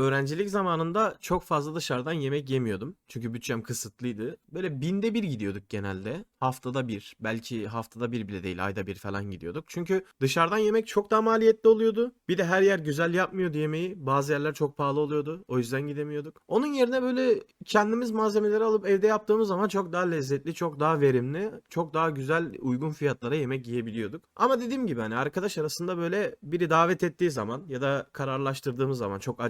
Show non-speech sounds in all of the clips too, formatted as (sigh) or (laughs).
öğrencilik zamanında çok fazla dışarıdan yemek yemiyordum. Çünkü bütçem kısıtlıydı. Böyle binde bir gidiyorduk genelde. Haftada bir, belki haftada bir bile değil, ayda bir falan gidiyorduk. Çünkü dışarıdan yemek çok daha maliyetli oluyordu. Bir de her yer güzel yapmıyordu yemeği. Bazı yerler çok pahalı oluyordu. O yüzden gidemiyorduk. Onun yerine böyle kendimiz malzemeleri alıp evde yaptığımız zaman çok daha lezzetli, çok daha verimli, çok daha güzel, uygun fiyatlara yemek yiyebiliyorduk. Ama dediğim gibi hani arkadaş arasında böyle biri davet ettiği zaman ya da kararlaştırdığımız zaman çok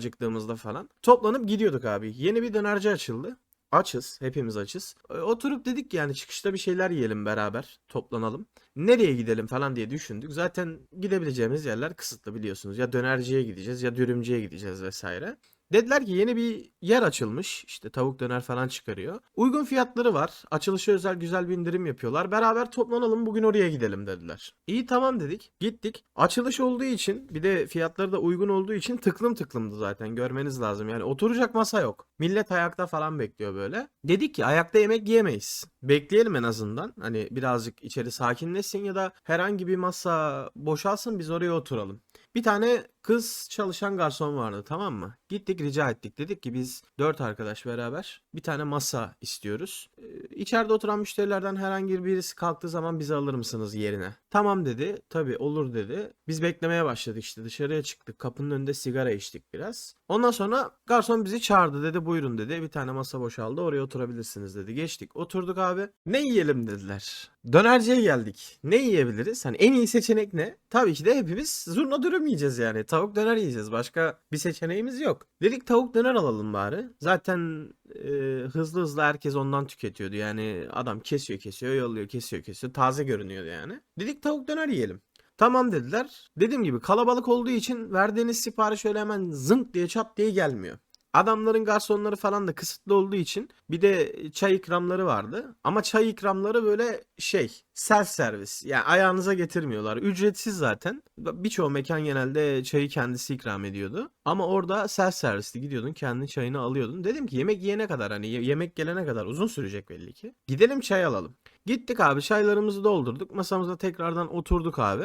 acıktığımızda falan toplanıp gidiyorduk abi. Yeni bir dönerci açıldı. Açız. Hepimiz açız. E, Oturup dedik yani çıkışta bir şeyler yiyelim beraber. Toplanalım. Nereye gidelim falan diye düşündük. Zaten gidebileceğimiz yerler kısıtlı biliyorsunuz. Ya dönerciye gideceğiz ya dürümcüye gideceğiz vesaire. Dediler ki yeni bir yer açılmış. İşte tavuk döner falan çıkarıyor. Uygun fiyatları var. Açılışa özel güzel bir indirim yapıyorlar. Beraber toplanalım bugün oraya gidelim dediler. İyi tamam dedik. Gittik. Açılış olduğu için bir de fiyatları da uygun olduğu için tıklım tıklımdı zaten. Görmeniz lazım. Yani oturacak masa yok. Millet ayakta falan bekliyor böyle. Dedik ki ayakta yemek yiyemeyiz. Bekleyelim en azından. Hani birazcık içeri sakinleşsin ya da herhangi bir masa boşalsın biz oraya oturalım. Bir tane kız çalışan garson vardı tamam mı? Gittik rica ettik. Dedik ki biz dört arkadaş beraber bir tane masa istiyoruz. Ee, içeride oturan müşterilerden herhangi birisi kalktığı zaman bizi alır mısınız yerine? Tamam dedi. Tabii olur dedi. Biz beklemeye başladık işte dışarıya çıktık. Kapının önünde sigara içtik biraz. Ondan sonra garson bizi çağırdı dedi buyurun dedi. Bir tane masa boşaldı oraya oturabilirsiniz dedi. Geçtik oturduk abi. Ne yiyelim dediler. Dönerciye geldik. Ne yiyebiliriz? Hani en iyi seçenek ne? Tabii ki de hepimiz zurna dürüm yiyeceğiz yani. Tavuk döner yiyeceğiz. Başka bir seçeneğimiz yok. Dedik tavuk döner alalım bari. Zaten e, hızlı hızlı herkes ondan tüketiyordu. Yani adam kesiyor kesiyor yolluyor kesiyor kesiyor. Taze görünüyordu yani. Dedik tavuk döner yiyelim. Tamam dediler. Dediğim gibi kalabalık olduğu için verdiğiniz sipariş öyle hemen zınk diye çat diye gelmiyor. Adamların garsonları falan da kısıtlı olduğu için bir de çay ikramları vardı. Ama çay ikramları böyle şey self servis. Yani ayağınıza getirmiyorlar. Ücretsiz zaten. Birçoğu mekan genelde çayı kendisi ikram ediyordu. Ama orada self servisti gidiyordun kendi çayını alıyordun. Dedim ki yemek yiyene kadar hani ye- yemek gelene kadar uzun sürecek belli ki. Gidelim çay alalım. Gittik abi çaylarımızı doldurduk. Masamıza tekrardan oturduk abi.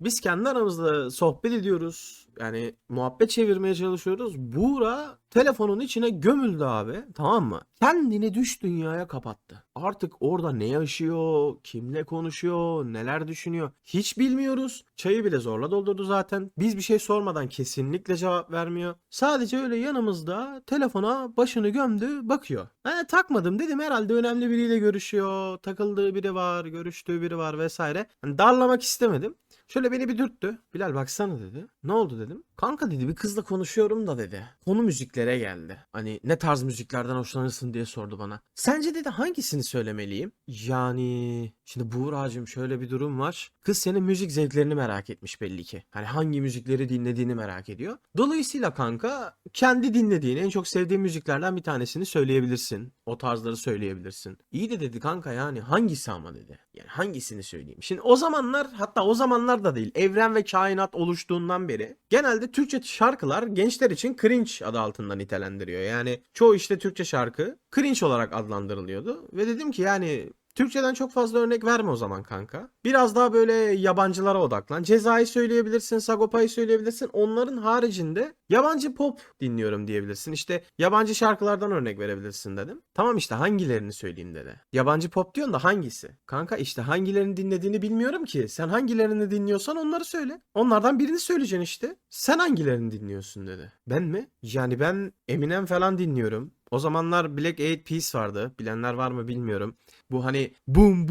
Biz kendi aramızda sohbet ediyoruz. Yani muhabbet çevirmeye çalışıyoruz. Buğra telefonun içine gömüldü abi. Tamam mı? Kendini düş dünyaya kapattı. Artık orada ne yaşıyor, kimle konuşuyor, neler düşünüyor hiç bilmiyoruz. Çayı bile zorla doldurdu zaten. Biz bir şey sormadan kesinlikle cevap vermiyor. Sadece öyle yanımızda telefona başını gömdü bakıyor. Ben takmadım dedim herhalde önemli biriyle görüşüyor. Takıldığı biri var, görüştüğü biri var vesaire. Hani darlamak istemedim. Şöyle beni bir dürttü. Bilal baksana dedi. Ne oldu dedim. Kanka dedi bir kızla konuşuyorum da dedi. Konu müziklere geldi. Hani ne tarz müziklerden hoşlanırsın diye sordu bana. Sence dedi hangisini söylemeliyim? Yani şimdi Buğra'cığım şöyle bir durum var. Kız senin müzik zevklerini merak etmiş belli ki. Hani hangi müzikleri dinlediğini merak ediyor. Dolayısıyla kanka kendi dinlediğin en çok sevdiğin müziklerden bir tanesini söyleyebilirsin. O tarzları söyleyebilirsin. İyi de dedi kanka yani hangisi ama dedi. Yani hangisini söyleyeyim? Şimdi o zamanlar hatta o zamanlar da değil. Evren ve kainat oluştuğundan beri genelde Türkçe şarkılar gençler için cringe adı altında nitelendiriyor. Yani çoğu işte Türkçe şarkı cringe olarak adlandırılıyordu. Ve dedim ki yani Türkçeden çok fazla örnek verme o zaman kanka. Biraz daha böyle yabancılara odaklan. Ceza'yı söyleyebilirsin, Sagopa'yı söyleyebilirsin. Onların haricinde yabancı pop dinliyorum diyebilirsin. İşte yabancı şarkılardan örnek verebilirsin dedim. Tamam işte hangilerini söyleyeyim dedi. Yabancı pop diyorsun da hangisi? Kanka işte hangilerini dinlediğini bilmiyorum ki. Sen hangilerini dinliyorsan onları söyle. Onlardan birini söyleyeceksin işte. Sen hangilerini dinliyorsun dedi. Ben mi? Yani ben Eminem falan dinliyorum. O zamanlar Black Eyed Peas vardı. Bilenler var mı bilmiyorum. Bu hani boom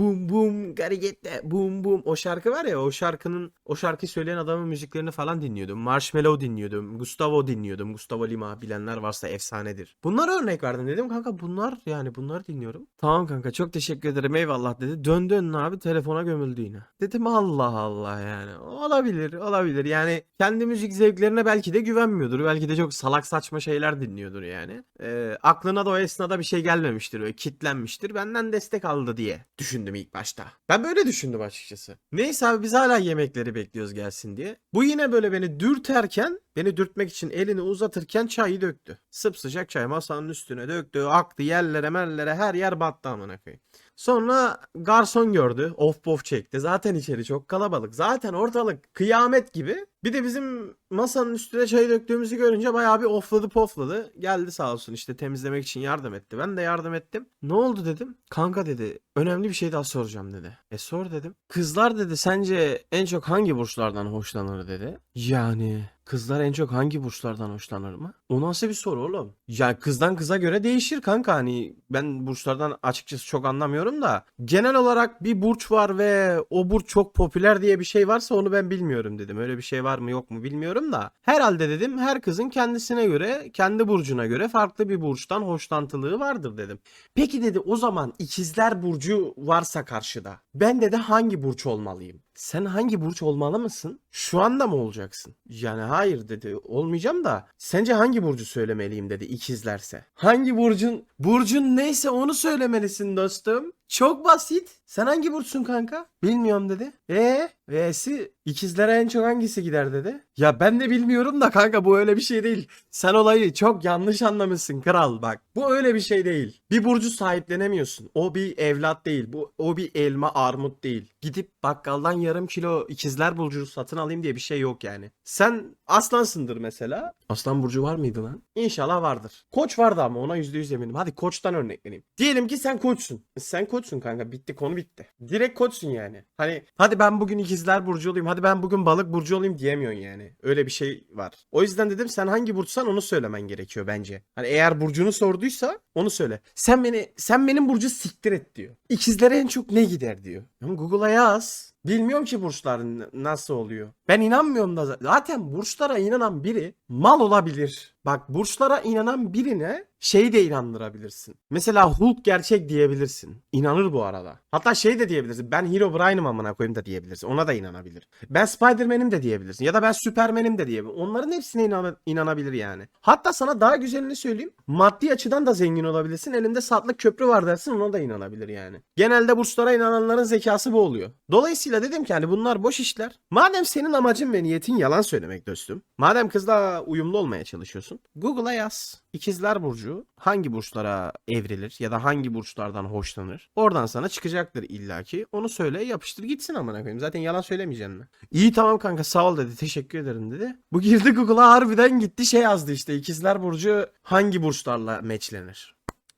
gotta get that boom boom o şarkı var ya o şarkının o şarkıyı söyleyen adamın müziklerini falan dinliyordum. Marshmello dinliyordum. Gustavo dinliyordum. Gustavo Lima bilenler varsa efsanedir. Bunlara örnek verdim dedim kanka bunlar yani bunları dinliyorum. Tamam kanka çok teşekkür ederim eyvallah dedi. Döndü önüne abi telefona gömüldü yine. Dedim Allah Allah yani olabilir olabilir yani kendi müzik zevklerine belki de güvenmiyordur. Belki de çok salak saçma şeyler dinliyordur yani. Ee, aklına da o esnada bir şey gelmemiştir böyle kitlenmiştir. Benden destek aldı diye düşündüm ilk başta. Ben böyle düşündüm açıkçası. Neyse abi biz hala yemekleri bekliyoruz gelsin diye. Bu yine böyle beni dürterken beni dürtmek için elini uzatırken çayı döktü. Sıcak çay masanın üstüne döktü. Aktı yerlere merlere her yer battı amına koyayım. Sonra garson gördü. Of pof çekti. Zaten içeri çok kalabalık. Zaten ortalık kıyamet gibi. Bir de bizim masanın üstüne çay döktüğümüzü görünce bayağı bir ofladı pofladı. Geldi sağ olsun işte temizlemek için yardım etti. Ben de yardım ettim. Ne oldu dedim. Kanka dedi önemli bir şey daha soracağım dedi. E sor dedim. Kızlar dedi sence en çok hangi burçlardan hoşlanır dedi. Yani kızlar en çok hangi burçlardan hoşlanır mı? O nasıl bir soru oğlum? Yani kızdan kıza göre değişir kanka hani ben burçlardan açıkçası çok anlamıyorum da genel olarak bir burç var ve o burç çok popüler diye bir şey varsa onu ben bilmiyorum dedim. Öyle bir şey var mı yok mu bilmiyorum da herhalde dedim her kızın kendisine göre kendi burcuna göre farklı bir burçtan hoşlantılığı vardır dedim. Peki dedi o zaman ikizler burcu varsa karşıda ben dedi hangi burç olmalıyım? Sen hangi burç olmalı mısın? Şu anda mı olacaksın? Yani hayır dedi. Olmayacağım da. Sence hangi burcu söylemeliyim dedi ikizlerse. Hangi burcun? Burcun neyse onu söylemelisin dostum. Çok basit. Sen hangi burçsun kanka? Bilmiyorum dedi. E V'si ikizlere en çok hangisi gider dedi. Ya ben de bilmiyorum da kanka bu öyle bir şey değil. Sen olayı çok yanlış anlamışsın kral bak. Bu öyle bir şey değil. Bir burcu sahiplenemiyorsun. O bir evlat değil. Bu o bir elma armut değil. Gidip bakkaldan yarım kilo ikizler burcu satın alayım diye bir şey yok yani. Sen aslansındır mesela. Aslan burcu var mıydı lan? İnşallah vardır. Koç vardı ama ona yüzde yüz eminim. Hadi koçtan örnek vereyim. Diyelim ki sen koçsun. Sen koçsun kanka. Bitti konu bitti. Direkt koçsun yani. Hani hadi ben bugün ikizler burcu olayım. Hadi ben bugün balık burcu olayım diyemiyorsun yani. Öyle bir şey var. O yüzden dedim sen hangi burçsan onu söylemen gerekiyor bence. Hani eğer burcunu sorduysa onu söyle. Sen beni sen benim burcu siktir et diyor. İkizlere en çok ne gider diyor. Google'a yaz. Bilmiyorum ki burçlar nasıl oluyor. Ben inanmıyorum da za- zaten burçlara inanan biri mal olabilir. Bak burçlara inanan birine şey de inandırabilirsin. Mesela Hulk gerçek diyebilirsin. İnanır bu arada. Hatta şey de diyebilirsin. Ben Herobrine'ım amına koyayım da diyebilirsin. Ona da inanabilir. Ben Spider-Man'im de diyebilirsin. Ya da ben Superman'im de diyebilirsin. Onların hepsine inan- inanabilir yani. Hatta sana daha güzelini söyleyeyim. Maddi açıdan da zengin olabilirsin. Elinde satlık köprü var dersin ona da inanabilir yani. Genelde burçlara inananların zekası bu oluyor. Dolayısıyla dedim ki hani bunlar boş işler. Madem senin amacın ve niyetin yalan söylemek dostum. Madem kızla uyumlu olmaya çalışıyorsun. Google'a yaz. İkizler Burcu hangi burçlara evrilir ya da hangi burçlardan hoşlanır? Oradan sana çıkacaktır illaki. Onu söyle yapıştır gitsin amına koyayım. Zaten yalan söylemeyeceksin mi? İyi tamam kanka sağ ol dedi. Teşekkür ederim dedi. Bu girdi Google'a harbiden gitti şey yazdı işte. İkizler Burcu hangi burçlarla meçlenir?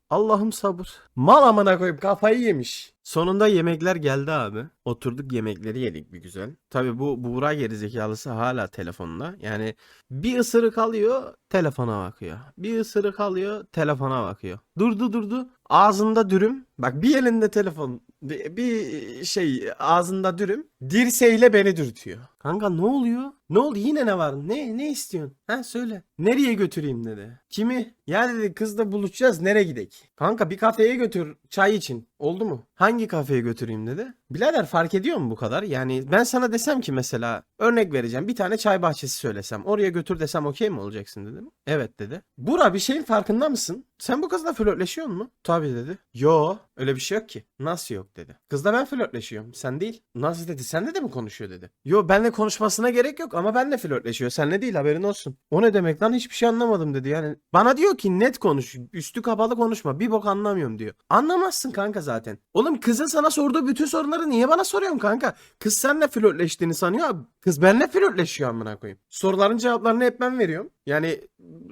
Allah'ım sabır. Mal amına koyup kafayı yemiş. Sonunda yemekler geldi abi. Oturduk yemekleri yedik bir güzel. Tabi bu Buğra gerizekalısı hala telefonda. Yani bir ısırık alıyor telefona bakıyor. Bir ısırık alıyor telefona bakıyor. Durdu durdu ağzında dürüm. Bak bir elinde telefon bir şey ağzında dürüm. Dirseğiyle beni dürtüyor. Kanka ne oluyor? Ne oldu yine ne var? Ne ne istiyorsun? Ha söyle. Nereye götüreyim dedi. Kimi? Ya dedi kızla buluşacağız nereye gidek? Kanka bir kafeye götür çay için. Oldu mu? Hangi kafeye götüreyim dedi. Birader fark ediyor mu bu kadar? Yani ben sana desem ki mesela örnek vereceğim. Bir tane çay bahçesi söylesem. Oraya götür desem okey mi olacaksın dedim. Evet dedi. Bura bir şeyin farkında mısın? Sen bu kızla flörtleşiyor mu? Tabii dedi. Yo öyle bir şey yok ki. Nasıl yok dedi. Kızla ben flörtleşiyorum. Sen değil. Nasıl dedi. Senle de mi konuşuyor dedi. Yo benle konuşmasına gerek yok ama benle flörtleşiyor. Senle değil haberin olsun. O ne demek lan hiçbir şey anlamadım dedi. Yani bana diyor ki net konuş. Üstü kapalı konuşma. Bir bok anlamıyorum diyor. Anlamazsın kanka zaten. Oğlum kızın sana sorduğu bütün soruları niye bana soruyorsun kanka? Kız seninle flörtleştiğini sanıyor. Kız benimle flörtleşiyor amına koyayım. Soruların cevaplarını hep ben veriyorum. Yani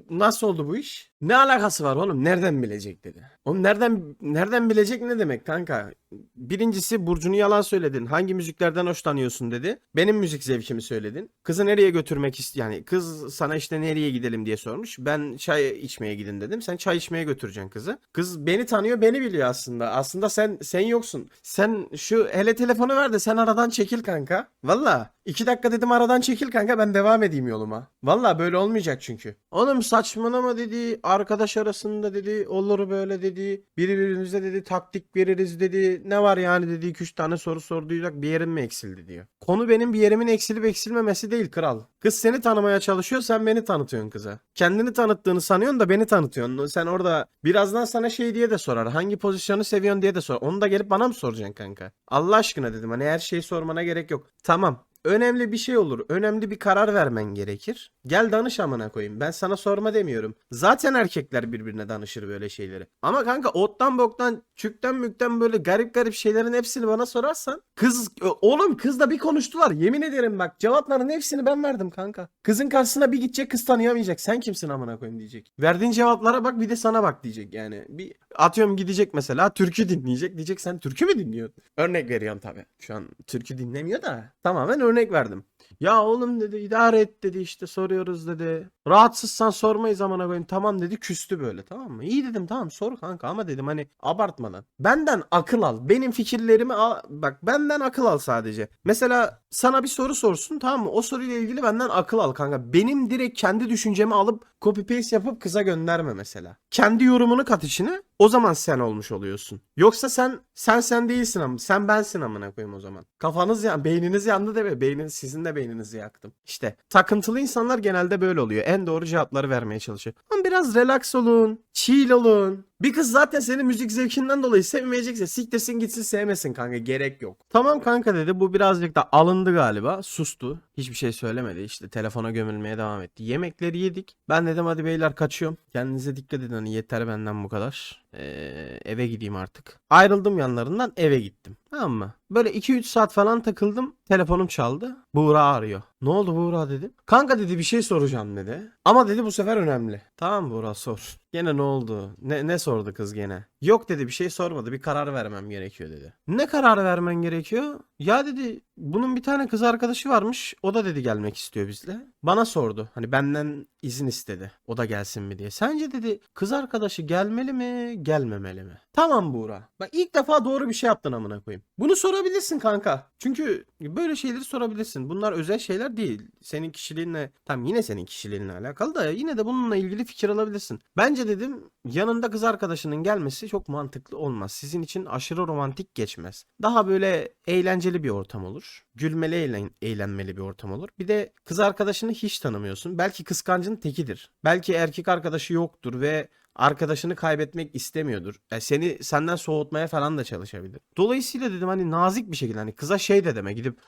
nasıl oldu bu iş? Ne alakası var oğlum? Nereden bilecek dedi. Oğlum nereden nereden bilecek ne demek kanka? Birincisi Burcu'nu yalan söyledin. Hangi müziklerden hoşlanıyorsun dedi. Benim müzik zevkimi söyledin. Kızı nereye götürmek ist yani kız sana işte nereye gidelim diye sormuş. Ben çay içmeye gidin dedim. Sen çay içmeye götüreceksin kızı. Kız beni tanıyor, beni biliyor aslında. Aslında sen sen yoksun. Sen şu hele telefonu ver de sen aradan çekil kanka. Valla. İki dakika dedim aradan çekil kanka ben devam edeyim yoluma. Valla böyle olmayacak çünkü. Oğlum saçmalama dedi. Arkadaş arasında dedi. Olur böyle dedi. Birbirimize dedi taktik veririz dedi. Ne var yani dedi. 2-3 tane soru sorduysak bir yerim mi eksildi diyor. Konu benim bir yerimin eksilip eksilmemesi değil kral. Kız seni tanımaya çalışıyor sen beni tanıtıyorsun kıza. Kendini tanıttığını sanıyorsun da beni tanıtıyorsun. Sen orada birazdan sana şey diye de sorar. Hangi pozisyonu seviyorsun diye de sorar. Onu da gelip bana mı soracaksın kanka? Allah aşkına dedim hani her şeyi sormana gerek yok. Tamam önemli bir şey olur. Önemli bir karar vermen gerekir. Gel danış amına koyayım. Ben sana sorma demiyorum. Zaten erkekler birbirine danışır böyle şeyleri. Ama kanka ottan boktan, çükten mükten böyle garip garip şeylerin hepsini bana sorarsan kız oğlum kızla bir konuştular. Yemin ederim bak cevapların hepsini ben verdim kanka. Kızın karşısına bir gidecek kız tanıyamayacak. Sen kimsin amına koyayım diyecek. Verdiğin cevaplara bak bir de sana bak diyecek yani. Bir atıyorum gidecek mesela türkü dinleyecek. Diyecek sen türkü mü dinliyorsun? Örnek veriyorum tabii. Şu an türkü dinlemiyor da tamamen örnek verdim. Ya oğlum dedi idare et dedi işte soruyoruz dedi. Rahatsızsan sormayız amına koyayım. Tamam dedi küstü böyle tamam mı? İyi dedim tamam sor kanka ama dedim hani abartmadan. Benden akıl al. Benim fikirlerimi al. Bak benden akıl al sadece. Mesela sana bir soru sorsun tamam mı? O soruyla ilgili benden akıl al kanka. Benim direkt kendi düşüncemi alıp copy paste yapıp kıza gönderme mesela. Kendi yorumunu kat içine. O zaman sen olmuş oluyorsun. Yoksa sen sen sen değilsin ama sen bensin amına koyayım o zaman. Kafanız yan, beyniniz yandı deme. Beynin sizin de beyninizi yaktım. İşte takıntılı insanlar genelde böyle oluyor. En doğru cevapları vermeye çalışıyor. Ama biraz relax olun, chill olun. Bir kız zaten senin müzik zevkinden dolayı sevmeyecekse siktirsin gitsin sevmesin kanka gerek yok. Tamam kanka dedi bu birazcık da alındı galiba sustu. Hiçbir şey söylemedi işte telefona gömülmeye devam etti. Yemekleri yedik. Ben dedim hadi beyler kaçıyorum. Kendinize dikkat edin hani yeter benden bu kadar. Ee, eve gideyim artık. Ayrıldım yanlarından eve gittim. Tamam mı? Böyle 2-3 saat falan takıldım. Telefonum çaldı. Buğra arıyor. Ne oldu Buğra dedim. Kanka dedi bir şey soracağım dedi. Ama dedi bu sefer önemli. Tamam Buğra sor. Gene ne oldu? Ne, ne sordu kız gene? Yok dedi bir şey sormadı. Bir karar vermem gerekiyor dedi. Ne karar vermen gerekiyor? Ya dedi bunun bir tane kız arkadaşı varmış. O da dedi gelmek istiyor bizle. Bana sordu. Hani benden izin istedi. O da gelsin mi diye. Sence dedi kız arkadaşı gelmeli mi, gelmemeli mi? Tamam Buğra. Bak ilk defa doğru bir şey yaptın amına koyayım. Bunu sorabilirsin kanka. Çünkü böyle şeyleri sorabilirsin. Bunlar özel şeyler değil. Senin kişiliğinle tam yine senin kişiliğinle alakalı da yine de bununla ilgili fikir alabilirsin. Bence dedim yanında kız arkadaşının gelmesi çok mantıklı olmaz. Sizin için aşırı romantik geçmez. Daha böyle eğlenceli bir ortam olur. Gülmeli eğlen, eğlenmeli bir ortam olur. Bir de kız arkadaşını hiç tanımıyorsun. Belki kıskancın tekidir. Belki erkek arkadaşı yoktur ve arkadaşını kaybetmek istemiyordur. Yani seni senden soğutmaya falan da çalışabilir. Dolayısıyla dedim hani nazik bir şekilde hani kıza şey de deme gidip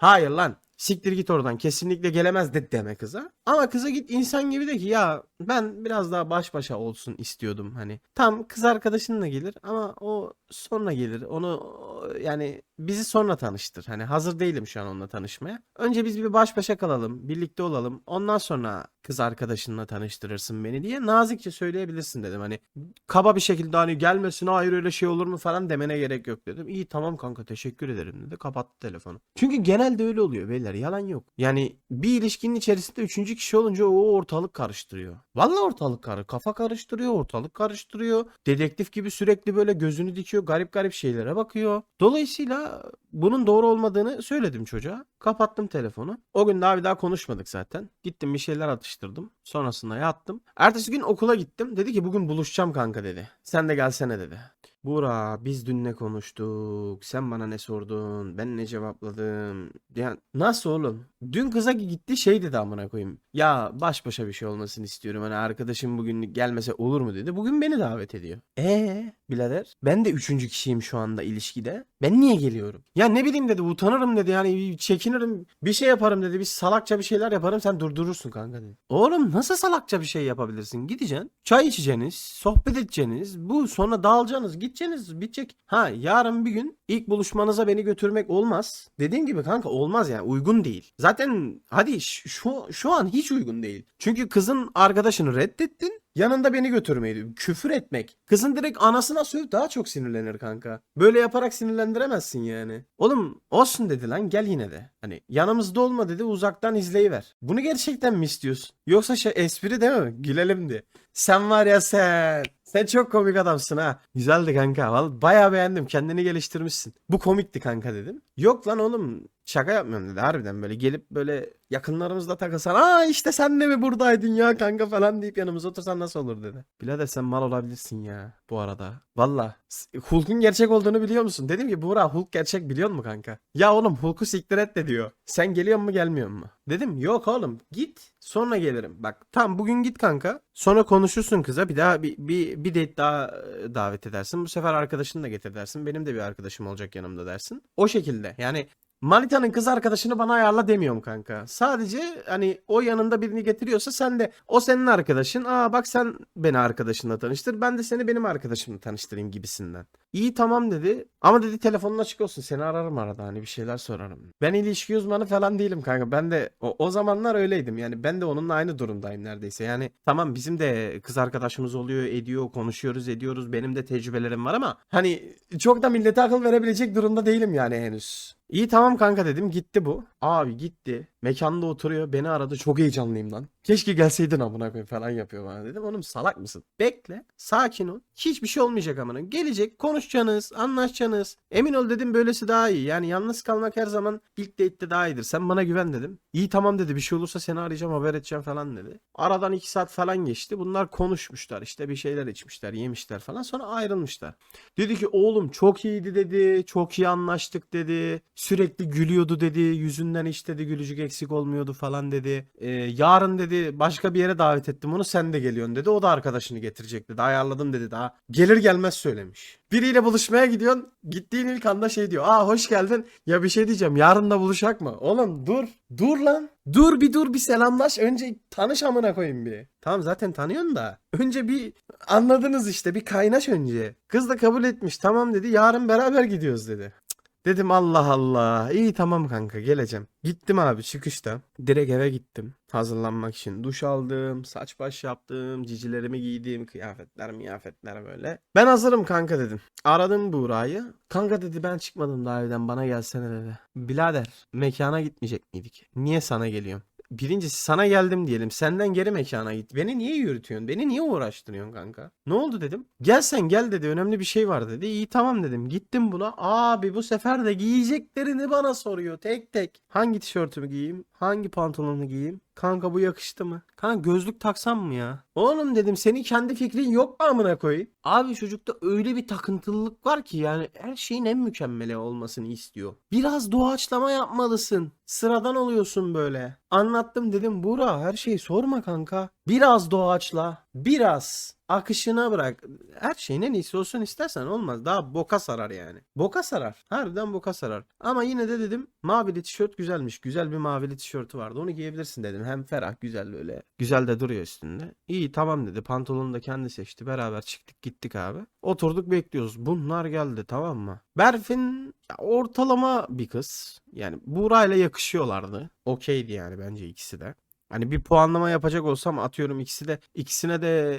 hayır lan siktir git oradan kesinlikle gelemez de deme kıza. Ama kıza git insan gibi de ki ya ben biraz daha baş başa olsun istiyordum hani. Tam kız arkadaşınla gelir ama o sonra gelir. Onu yani bizi sonra tanıştır. Hani hazır değilim şu an onunla tanışmaya. Önce biz bir baş başa kalalım, birlikte olalım. Ondan sonra kız arkadaşınla tanıştırırsın beni diye nazikçe söyleyebilirsin dedim. Hani kaba bir şekilde hani gelmesin hayır öyle şey olur mu falan demene gerek yok dedim. İyi tamam kanka teşekkür ederim dedi. Kapattı telefonu. Çünkü genelde öyle oluyor beyler yalan yok. Yani bir ilişkinin içerisinde üçüncü kişi olunca o ortalık karıştırıyor. Vallahi ortalık karı kafa karıştırıyor ortalık karıştırıyor. Dedektif gibi sürekli böyle gözünü dikiyor garip garip şeylere bakıyor. Dolayısıyla bunun doğru olmadığını söyledim çocuğa. Kapattım telefonu. O gün daha bir daha konuşmadık zaten. Gittim bir şeyler atıştırdım. Sonrasında yattım. Ertesi gün okula gittim. Dedi ki bugün buluşacağım kanka dedi. Sen de gelsene dedi. Buğra biz dün ne konuştuk? Sen bana ne sordun? Ben ne cevapladım? Ya nasıl oğlum? Dün kıza gitti şey dedi amına koyayım. Ya baş başa bir şey olmasını istiyorum. Hani arkadaşım bugün gelmese olur mu dedi. Bugün beni davet ediyor. Ee birader ben de üçüncü kişiyim şu anda ilişkide. Ben niye geliyorum? Ya ne bileyim dedi utanırım dedi yani çekinirim bir şey yaparım dedi bir salakça bir şeyler yaparım sen durdurursun kanka dedi. Oğlum nasıl salakça bir şey yapabilirsin? Gideceksin çay içeceksiniz sohbet edeceksiniz bu sonra dağılacaksınız gideceksiniz bitecek. Ha yarın bir gün ilk buluşmanıza beni götürmek olmaz. Dediğim gibi kanka olmaz yani uygun değil. Zaten hadi şu, şu an hiç uygun değil. Çünkü kızın arkadaşını reddettin. Yanında beni götürmeydi. Küfür etmek. Kızın direkt anasına söv daha çok sinirlenir kanka. Böyle yaparak sinirlendiremezsin yani. Oğlum olsun dedi lan gel yine de. Hani yanımızda olma dedi uzaktan izleyiver. Bunu gerçekten mi istiyorsun? Yoksa şey espri değil mi? Gülelim diye. Sen var ya sen. Sen çok komik adamsın ha. Güzeldi kanka. Vallahi bayağı beğendim. Kendini geliştirmişsin. Bu komikti kanka dedim. Yok lan oğlum şaka yapmıyorum dedi harbiden böyle gelip böyle yakınlarımızla takılsan aa işte sen de mi buradaydın ya kanka falan deyip yanımıza otursan nasıl olur dedi. Birader sen mal olabilirsin ya bu arada. Valla Hulk'un gerçek olduğunu biliyor musun? Dedim ki Buğra Hulk gerçek biliyor musun kanka? Ya oğlum Hulk'u siktir et de diyor. Sen geliyor mu gelmiyor mu? Dedim yok oğlum git sonra gelirim. Bak tam bugün git kanka. Sonra konuşursun kıza bir daha bir, bir, bir date daha e, davet edersin. Bu sefer arkadaşını da getir dersin. Benim de bir arkadaşım olacak yanımda dersin. O şekilde yani Manitanın kız arkadaşını bana ayarla demiyorum kanka. Sadece hani o yanında birini getiriyorsa sen de o senin arkadaşın. Aa bak sen beni arkadaşınla tanıştır. Ben de seni benim arkadaşımla tanıştırayım gibisinden. İyi tamam dedi. Ama dedi telefonun açık olsun. Seni ararım arada hani bir şeyler sorarım. Ben ilişki uzmanı falan değilim kanka. Ben de o, o zamanlar öyleydim. Yani ben de onunla aynı durumdayım neredeyse. Yani tamam bizim de kız arkadaşımız oluyor, ediyor, konuşuyoruz, ediyoruz. Benim de tecrübelerim var ama hani çok da millete akıl verebilecek durumda değilim yani henüz. İyi tamam kanka dedim gitti bu. Abi gitti. Mekanda oturuyor beni aradı çok heyecanlıyım lan. Keşke gelseydin amına koyayım falan yapıyor bana dedim. Oğlum salak mısın? Bekle sakin ol. Hiçbir şey olmayacak amına. Gelecek konuşacaksınız anlaşacaksınız. Emin ol dedim böylesi daha iyi. Yani yalnız kalmak her zaman ilk date'de daha iyidir. Sen bana güven dedim. İyi tamam dedi bir şey olursa seni arayacağım haber edeceğim falan dedi. Aradan iki saat falan geçti. Bunlar konuşmuşlar işte bir şeyler içmişler yemişler falan sonra ayrılmışlar. Dedi ki oğlum çok iyiydi dedi. Çok iyi anlaştık dedi. Sürekli gülüyordu dedi. Yüzünden hiç dedi gülücük eksik olmuyordu falan dedi. Ee, yarın dedi başka bir yere davet ettim onu sen de geliyorsun dedi. O da arkadaşını getirecek dedi. Ayarladım dedi daha. Gelir gelmez söylemiş. Biriyle buluşmaya gidiyorsun. Gittiğin ilk anda şey diyor. Aa hoş geldin. Ya bir şey diyeceğim. Yarın da buluşak mı? Oğlum dur. Dur lan. Dur bir dur bir selamlaş. Önce tanış amına koyayım bir. Tamam zaten tanıyorsun da. Önce bir anladınız işte. Bir kaynaş önce. Kız da kabul etmiş. Tamam dedi. Yarın beraber gidiyoruz dedi. Dedim Allah Allah. İyi tamam kanka geleceğim. Gittim abi çıkışta. Direkt eve gittim. Hazırlanmak için. Duş aldım. Saç baş yaptım. Cicilerimi giydim. Kıyafetler miyafetler böyle. Ben hazırım kanka dedim. Aradım Buğra'yı. Kanka dedi ben çıkmadım daha evden bana gelsene dedi. Birader mekana gitmeyecek miydik? Niye sana geliyorum? Birincisi sana geldim diyelim. Senden geri mekana git. Beni niye yürütüyorsun? Beni niye uğraştırıyorsun kanka? Ne oldu dedim. Gel sen gel dedi. Önemli bir şey var dedi. İyi tamam dedim. Gittim buna. Abi bu sefer de giyeceklerini bana soruyor. Tek tek. Hangi tişörtümü giyeyim? Hangi pantolonu giyeyim? Kanka bu yakıştı mı? Kanka gözlük taksam mı ya? Oğlum dedim senin kendi fikrin yok mu amına koyayım? Abi çocukta öyle bir takıntılılık var ki yani her şeyin en mükemmeli olmasını istiyor. Biraz doğaçlama yapmalısın. Sıradan oluyorsun böyle. Anlattım dedim Buğra her şeyi sorma kanka. Biraz doğaçla. Biraz. Akışına bırak. Her şeyin en iyisi olsun istersen olmaz. Daha boka sarar yani. Boka sarar. Harbiden boka sarar. Ama yine de dedim mavili tişört güzelmiş. Güzel bir mavili tişörtü vardı. Onu giyebilirsin dedim. Hem ferah güzel böyle. Güzel de duruyor üstünde. İyi tamam dedi. Pantolonu da kendi seçti. Beraber çıktık gittik abi. Oturduk bekliyoruz. Bunlar geldi tamam mı? Berfin ortalama bir kız. Yani Buğra'yla yakışıyorlardı. Okeydi yani bence ikisi de. Hani bir puanlama yapacak olsam atıyorum ikisi de ikisine de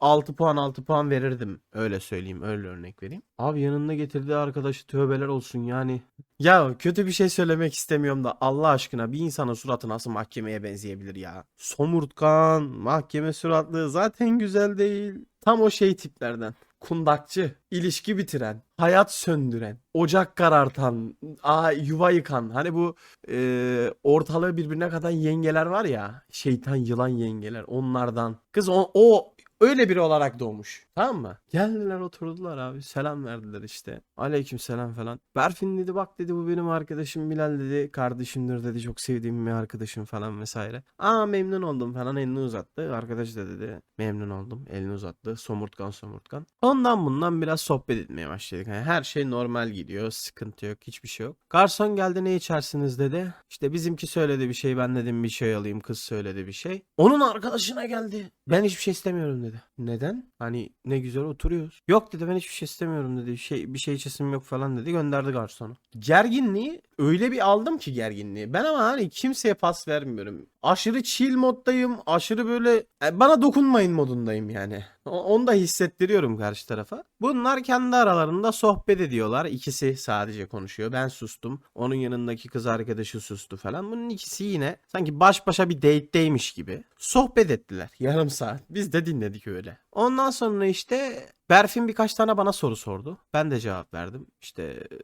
6 puan 6 puan verirdim. Öyle söyleyeyim, öyle örnek vereyim. Abi yanında getirdiği arkadaşı tövbeler olsun yani. Ya kötü bir şey söylemek istemiyorum da Allah aşkına bir insanın suratı nasıl mahkemeye benzeyebilir ya? Somurtkan, mahkeme suratlı zaten güzel değil. Tam o şey tiplerden. Kundakçı, ilişki bitiren, hayat söndüren, ocak karartan, aa, yuva yıkan. Hani bu e, ortalığı birbirine katan yengeler var ya. Şeytan yılan yengeler onlardan. Kız o, o öyle biri olarak doğmuş. Tamam mı? Geldiler oturdular abi. Selam verdiler işte. Aleyküm selam falan. Berfin dedi bak dedi bu benim arkadaşım Bilal dedi. Kardeşimdir dedi. Çok sevdiğim bir arkadaşım falan vesaire. Aa memnun oldum falan elini uzattı. Arkadaş da dedi memnun oldum. Elini uzattı. Somurtkan somurtkan. Ondan bundan biraz sohbet etmeye başladık. Yani her şey normal gidiyor. Sıkıntı yok. Hiçbir şey yok. Garson geldi ne içersiniz dedi. İşte bizimki söyledi bir şey. Ben dedim bir şey alayım. Kız söyledi bir şey. Onun arkadaşına geldi. Ben hiçbir şey istemiyorum dedi. Neden? Hani ne güzel oturuyoruz. Yok dedi ben hiçbir şey istemiyorum dedi. Şey bir şey içesim yok falan dedi. Gönderdi garsonu. Gerginliği öyle bir aldım ki gerginliği. Ben ama hani kimseye pas vermiyorum. Aşırı chill moddayım. Aşırı böyle e, bana dokunmayın modundayım yani. Onu da hissettiriyorum karşı tarafa. Bunlar kendi aralarında sohbet ediyorlar. İkisi sadece konuşuyor. Ben sustum. Onun yanındaki kız arkadaşı sustu falan. Bunun ikisi yine sanki baş başa bir date'deymiş gibi. Sohbet ettiler. Yarım saat. Biz de dinledik öyle. Ondan sonra işte Berfin birkaç tane bana soru sordu. Ben de cevap verdim. İşte eee,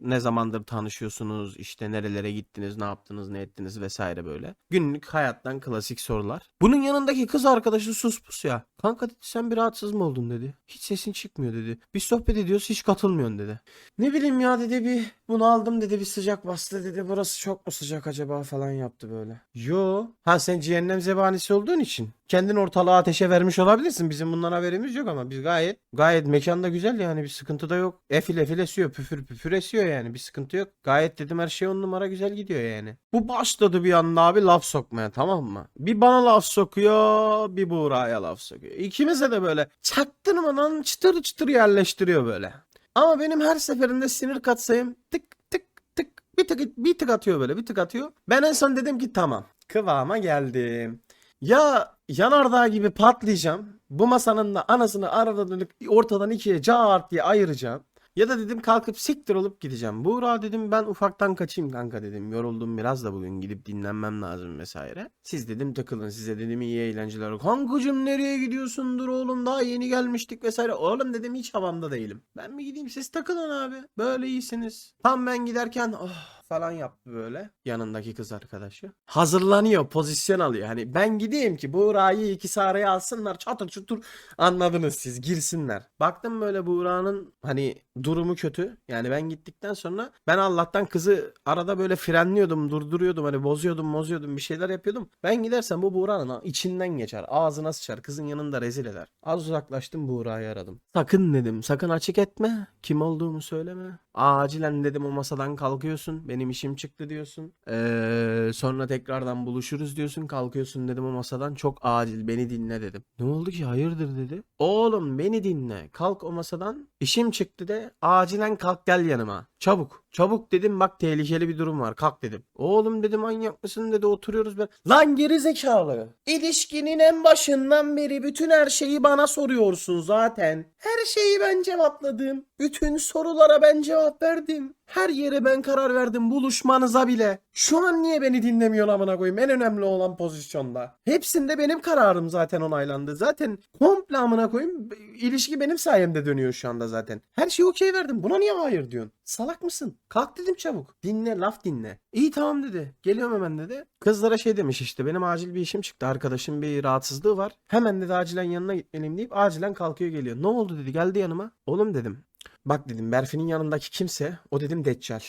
ne zamandır tanışıyorsunuz, işte nerelere gittiniz, ne yaptınız, ne ettiniz vesaire böyle. Günlük hayattan klasik sorular. Bunun yanındaki kız arkadaşı sus pus ya. Kanka dedi sen bir rahatsız mı oldun dedi. Hiç sesin çıkmıyor dedi. Bir sohbet ediyoruz hiç katılmıyorsun dedi. Ne bileyim ya dedi bir bunu aldım dedi bir sıcak bastı dedi. Burası çok mu sıcak acaba falan yaptı böyle. Yo. Ha sen cehennem zebanisi olduğun için. Kendin ortalığı ateşe vermiş olabilirsin. Bizim bundan haberimiz yok ama biz gayet gayet mekanda güzel yani bir sıkıntı da yok. Efil efil esiyor püfür püfür esiyor yani bir sıkıntı yok. Gayet dedim her şey on numara güzel gidiyor yani. Bu başladı bir anda abi laf sokmaya tamam mı? Bir bana laf sokuyor bir Buğra'ya laf sokuyor. İkimize de böyle çaktırmadan çıtır çıtır yerleştiriyor böyle. Ama benim her seferinde sinir katsayım tık tık tık bir tık bir tık atıyor böyle bir tık atıyor. Ben en son dedim ki tamam kıvama geldim. Ya yanardağ gibi patlayacağım. Bu masanın da anasını aradan ortadan ikiye cart diye ayıracağım. Ya da dedim kalkıp siktir olup gideceğim. Buğra dedim ben ufaktan kaçayım kanka dedim. Yoruldum biraz da bugün gidip dinlenmem lazım vesaire. Siz dedim takılın size dedim iyi eğlenceler. Kankacım nereye gidiyorsundur oğlum daha yeni gelmiştik vesaire. Oğlum dedim hiç havamda değilim. Ben mi gideyim siz takılın abi. Böyle iyisiniz. Tam ben giderken oh falan yaptı böyle yanındaki kız arkadaşı. Hazırlanıyor pozisyon alıyor. Hani ben gideyim ki Buğra'yı ikisi araya alsınlar çatır çutur anladınız siz girsinler. Baktım böyle Buğra'nın hani durumu kötü. Yani ben gittikten sonra ben Allah'tan kızı arada böyle frenliyordum durduruyordum hani bozuyordum bozuyordum bir şeyler yapıyordum. Ben gidersem bu Buğra'nın içinden geçer ağzına sıçar kızın yanında rezil eder. Az uzaklaştım Buğra'yı aradım. Sakın dedim sakın açık etme kim olduğumu söyleme. Acilen dedim o masadan kalkıyorsun. Benim işim çıktı diyorsun. Ee, sonra tekrardan buluşuruz diyorsun. Kalkıyorsun dedim o masadan. Çok acil beni dinle dedim. Ne oldu ki hayırdır dedi. Oğlum beni dinle. Kalk o masadan. İşim çıktı de acilen kalk gel yanıma. Çabuk. Çabuk dedim bak tehlikeli bir durum var. Kalk dedim. Oğlum dedi manyak mısın dedi oturuyoruz ben. Lan geri zekalı. İlişkinin en başından beri bütün her şeyi bana soruyorsun zaten. Her şeyi ben cevapladım. Bütün sorulara ben cevap verdim. Her yere ben karar verdim buluşmanıza bile. Şu an niye beni dinlemiyor amına koyayım en önemli olan pozisyonda. Hepsinde benim kararım zaten onaylandı. Zaten komple amına koyayım ilişki benim sayemde dönüyor şu anda zaten. Her şeyi okey verdim. Buna niye hayır diyorsun? Salak mısın? Kalk dedim çabuk. Dinle laf dinle. İyi tamam dedi. Geliyorum hemen dedi. Kızlara şey demiş işte benim acil bir işim çıktı. Arkadaşım bir rahatsızlığı var. Hemen dedi acilen yanına gitmeliyim deyip acilen kalkıyor geliyor. Ne oldu dedi geldi yanıma. Oğlum dedim. Bak dedim Berfin'in yanındaki kimse o dedim Deccal.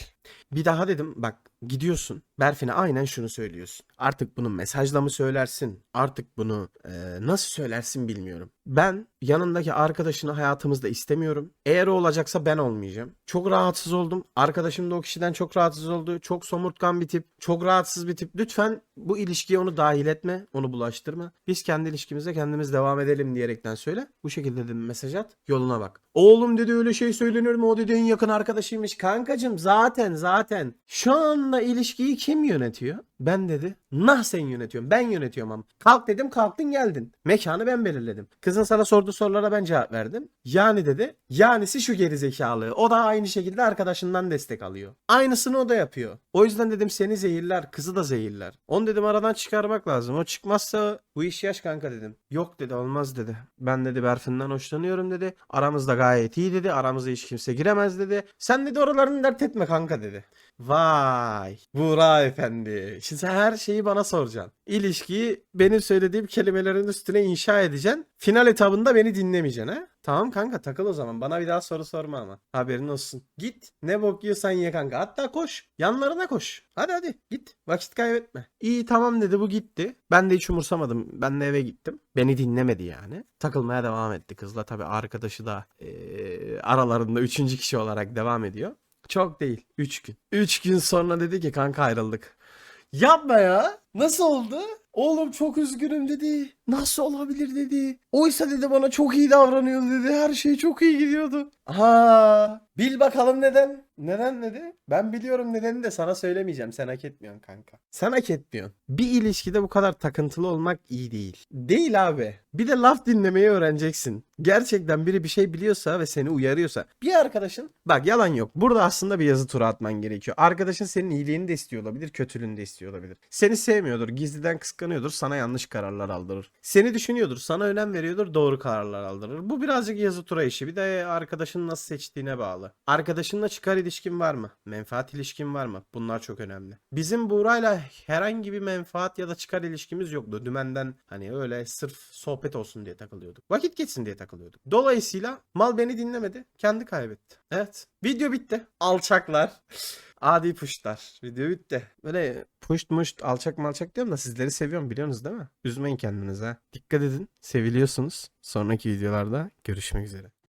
Bir daha dedim bak gidiyorsun Berfin'e aynen şunu söylüyorsun. Artık bunu mesajla mı söylersin? Artık bunu e, nasıl söylersin bilmiyorum. Ben yanındaki arkadaşını hayatımızda istemiyorum. Eğer o olacaksa ben olmayacağım. Çok rahatsız oldum. Arkadaşım da o kişiden çok rahatsız oldu. Çok somurtkan bir tip. Çok rahatsız bir tip. Lütfen bu ilişkiye onu dahil etme. Onu bulaştırma. Biz kendi ilişkimize kendimiz devam edelim diyerekten söyle. Bu şekilde dedim mesaj at. Yoluna bak. Oğlum dedi öyle şey söylenir mi? O dedi en yakın arkadaşıymış. Kankacım zaten zaten. Şu anda ilişkiyi kim yönetiyor? Ben dedi. Nah sen yönetiyorsun. Ben yönetiyorum ama. Kalk dedim kalktın geldin. Mekanı ben belirledim. Kızın sana sorduğu sorulara ben cevap verdim. Yani dedi. Yanisi şu gerizekalı. O da aynı şekilde arkadaşından destek alıyor. Aynısını o da yapıyor. O yüzden dedim seni zehirler. Kızı da zehirler. Onu dedim aradan çıkarmak lazım. O çıkmazsa bu iş yaş kanka dedim. Yok dedi olmaz dedi. Ben dedi Berfin'den hoşlanıyorum dedi. Aramızda gayet iyi dedi. Aramıza hiç kimse giremez dedi. Sen dedi oralarını dert etme kanka dedi. Vay. Buğra efendi. Şimdi her şeyi bana soracaksın. İlişkiyi benim söylediğim kelimelerin üstüne inşa edeceksin. Final etabında beni dinlemeyeceksin ha? Tamam kanka takıl o zaman. Bana bir daha soru sorma ama. Haberin olsun. Git. Ne bok yiyorsan ye kanka. Hatta koş. Yanlarına koş. Hadi hadi git. Vakit kaybetme. İyi tamam dedi bu gitti. Ben de hiç umursamadım. Ben de eve gittim. Beni dinlemedi yani. Takılmaya devam etti kızla. Tabii arkadaşı da eee, aralarında üçüncü kişi olarak devam ediyor. Çok değil. 3 gün. 3 gün sonra dedi ki kanka ayrıldık. Yapma ya. Nasıl oldu? Oğlum çok üzgünüm dedi. Nasıl olabilir dedi. Oysa dedi bana çok iyi davranıyor dedi. Her şey çok iyi gidiyordu. Ha, bil bakalım neden? Neden dedi? Ben biliyorum nedenini de sana söylemeyeceğim. Sen hak etmiyorsun kanka. Sen hak etmiyorsun. Bir ilişkide bu kadar takıntılı olmak iyi değil. Değil abi. Bir de laf dinlemeyi öğreneceksin. Gerçekten biri bir şey biliyorsa ve seni uyarıyorsa. Bir arkadaşın bak yalan yok. Burada aslında bir yazı tura atman gerekiyor. Arkadaşın senin iyiliğini de istiyor olabilir, kötülüğünü de istiyor olabilir. Seni sevmiyordur, gizliden kıskanıyordur, sana yanlış kararlar aldırır. Seni düşünüyordur, sana önem veriyordur, doğru kararlar aldırır. Bu birazcık yazı tura işi. Bir de arkadaşını nasıl seçtiğine bağlı. Arkadaşınla çıkar ilişkin var mı? Menfaat ilişkin var mı? Bunlar çok önemli. Bizim Buğra'yla herhangi bir menfaat ya da çıkar ilişkimiz yoktu. Dümenden hani öyle sırf sohbet olsun diye takılıyorduk. Vakit geçsin diye takılıyorduk. Dolayısıyla mal beni dinlemedi. Kendi kaybetti. Evet. Video bitti. Alçaklar. (laughs) Adi puşlar. Video bitti. Böyle puşt muşt alçak malçak diyorum da sizleri seviyorum biliyorsunuz değil mi? Üzmeyin kendinizi ha. Dikkat edin. Seviliyorsunuz. Sonraki videolarda görüşmek üzere.